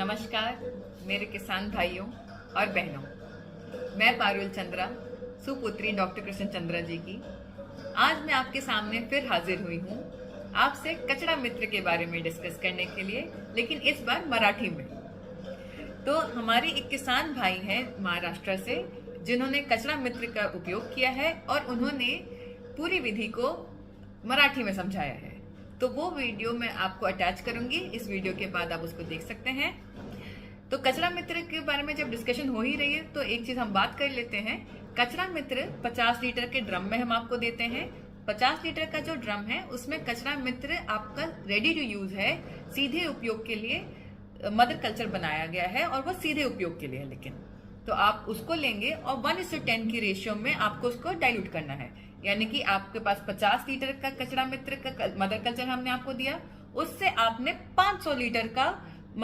नमस्कार मेरे किसान भाइयों और बहनों मैं पारुल चंद्रा सुपुत्री डॉक्टर कृष्ण चंद्रा जी की आज मैं आपके सामने फिर हाजिर हुई हूँ आपसे कचरा मित्र के बारे में डिस्कस करने के लिए लेकिन इस बार मराठी में तो हमारे एक किसान भाई हैं महाराष्ट्र से जिन्होंने कचरा मित्र का उपयोग किया है और उन्होंने पूरी विधि को मराठी में समझाया है तो वो वीडियो मैं आपको अटैच करूंगी इस वीडियो के बाद आप उसको देख सकते हैं तो कचरा मित्र के बारे में जब डिस्कशन हो ही रही है तो एक चीज हम बात कर लेते हैं कचरा मित्र 50 लीटर के ड्रम में हम आपको देते हैं 50 लीटर का जो ड्रम है उसमें कचरा मित्र आपका रेडी टू यूज है सीधे उपयोग के लिए मदर कल्चर बनाया गया है और वो सीधे उपयोग के लिए है लेकिन तो आप उसको लेंगे और वन टू टेन की रेशियो में आपको उसको डाइल्यूट करना है यानी कि आपके पास 50 लीटर का कचरा मित्र का मदर कल्चर हमने आपको दिया उससे आपने 500 लीटर का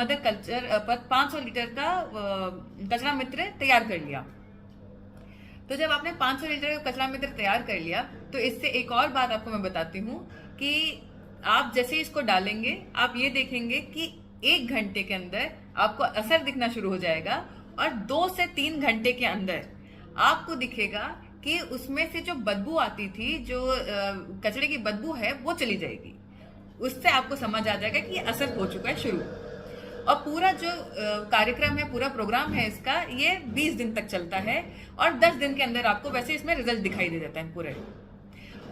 मदर कल्चर पर 500 लीटर का कचरा मित्र तैयार कर लिया तो जब आपने 500 लीटर का कचरा मित्र तैयार कर लिया तो इससे एक और बात आपको मैं बताती हूँ कि आप जैसे इसको डालेंगे आप ये देखेंगे कि एक घंटे के अंदर आपको असर दिखना शुरू हो जाएगा और दो से तीन घंटे के अंदर आपको दिखेगा कि उसमें से जो बदबू आती थी जो कचरे की बदबू है वो चली जाएगी उससे आपको समझ आ जाएगा कि असर हो चुका है शुरू और पूरा जो कार्यक्रम है पूरा प्रोग्राम है इसका ये 20 दिन तक चलता है और 10 दिन के अंदर आपको वैसे इसमें रिजल्ट दिखाई दे जाता है पूरे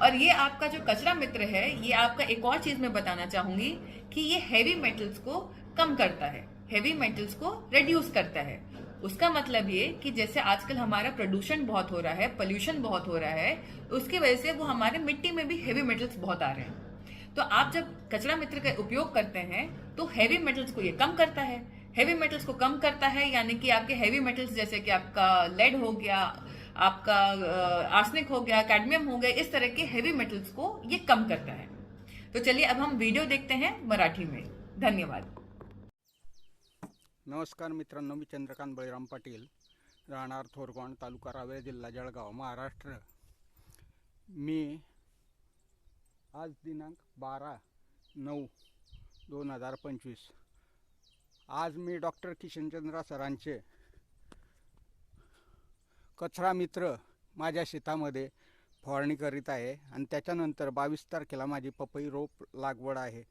और ये आपका जो कचरा मित्र है ये आपका एक और चीज़ मैं बताना चाहूँगी कि ये हैवी मेटल्स को कम करता है हैवी मेटल्स को रिड्यूस करता है उसका मतलब ये कि जैसे आजकल हमारा प्रदूषण बहुत हो रहा है पोल्यूशन बहुत हो रहा है उसकी वजह से वो हमारे मिट्टी में भी हैवी मेटल्स बहुत आ रहे हैं तो आप जब कचरा मित्र का उपयोग करते हैं तो हैवी मेटल्स को ये कम करता है हैवी मेटल्स को कम करता है यानी कि आपके हैवी मेटल्स जैसे कि आपका लेड हो गया आपका आर्सनिक हो गया कैडमियम हो गया इस तरह के हैवी मेटल्स को ये कम करता है तो चलिए अब हम वीडियो देखते हैं मराठी में धन्यवाद नमस्कार मित्रांनो मी चंद्रकांत बळीराम पाटील राहणार थोरगण तालुका रावेर जिल्हा जळगाव महाराष्ट्र मी आज दिनांक बारा नऊ दोन हजार पंचवीस आज मी डॉक्टर किशनचंद्र सरांचे कचरा मित्र माझ्या शेतामध्ये फवारणी करीत आहे आणि त्याच्यानंतर बावीस तारखेला माझी पपई रोप लागवड आहे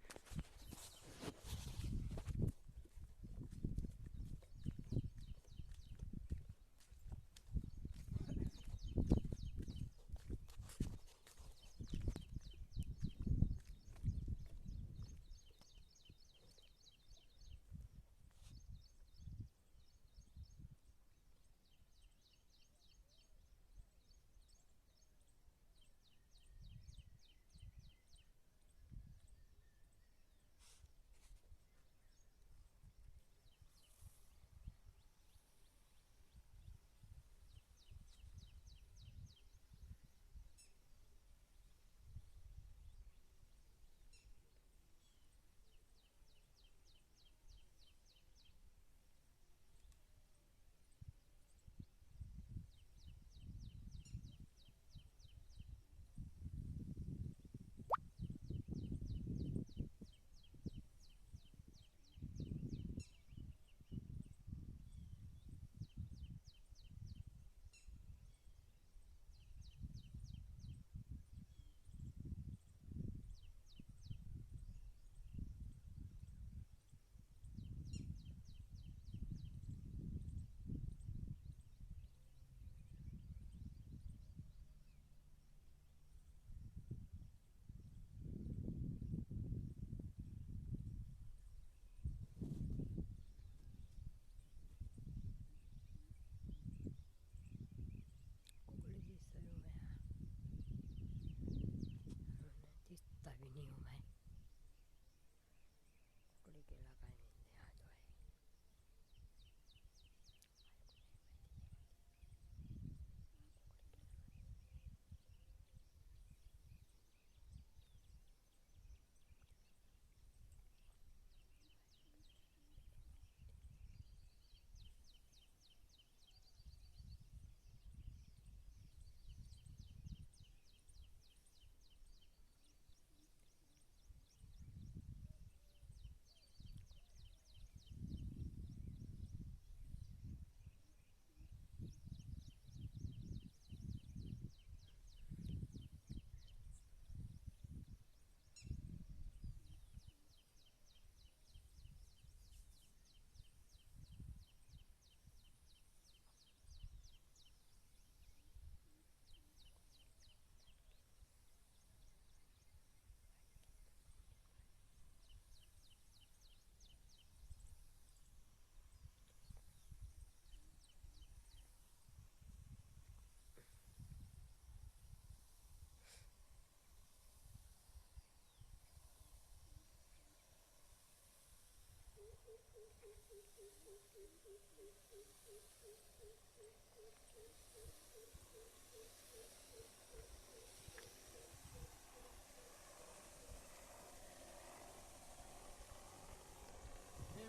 हे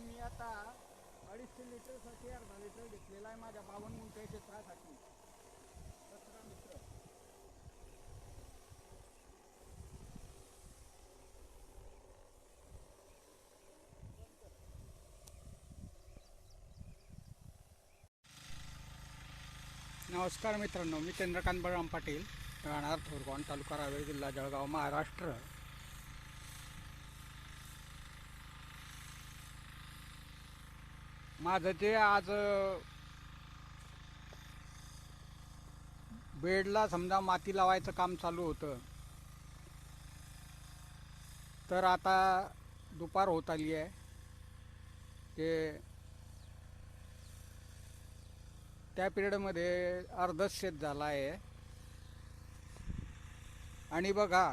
मी आता अडीचशे लिटरसाठी अर्धा लिटर घेतलेला आहे माझ्या बावन गुंठ्याच्या क्षेत्रासाठी नमस्कार मित्रांनो मी चंद्रकांत बळराम पाटील राहणार थोरगाव तालुका रावेर जिल्हा जळगाव महाराष्ट्र माझं जे आज बेडला समजा माती लावायचं काम चालू होतं तर आता दुपार होत आली आहे ते त्या पिरियडमध्ये अर्धच शेत झाला आहे आणि बघा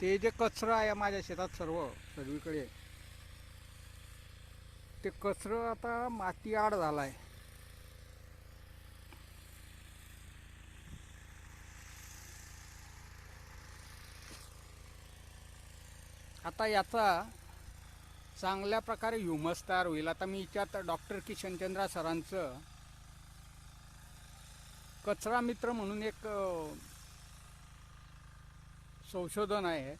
ते जे कचरा आहे माझ्या शेतात सर्व सर्वीकडे ते कचरं आता माती आड झाला आहे आता याचा चांगल्या प्रकारे ह्युमस तयार होईल आता मी डॉक्टर किशनचंद्रा सरांचं कचरा मित्र म्हणून एक संशोधन आहे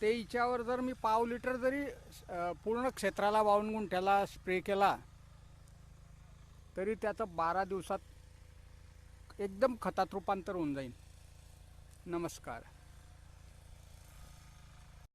ते हिच्यावर जर मी पाव लिटर जरी पूर्ण क्षेत्राला वाहून गुंठ्याला स्प्रे केला तरी त्याचं बारा दिवसात एकदम खतात रूपांतर होऊन जाईल नमस्कार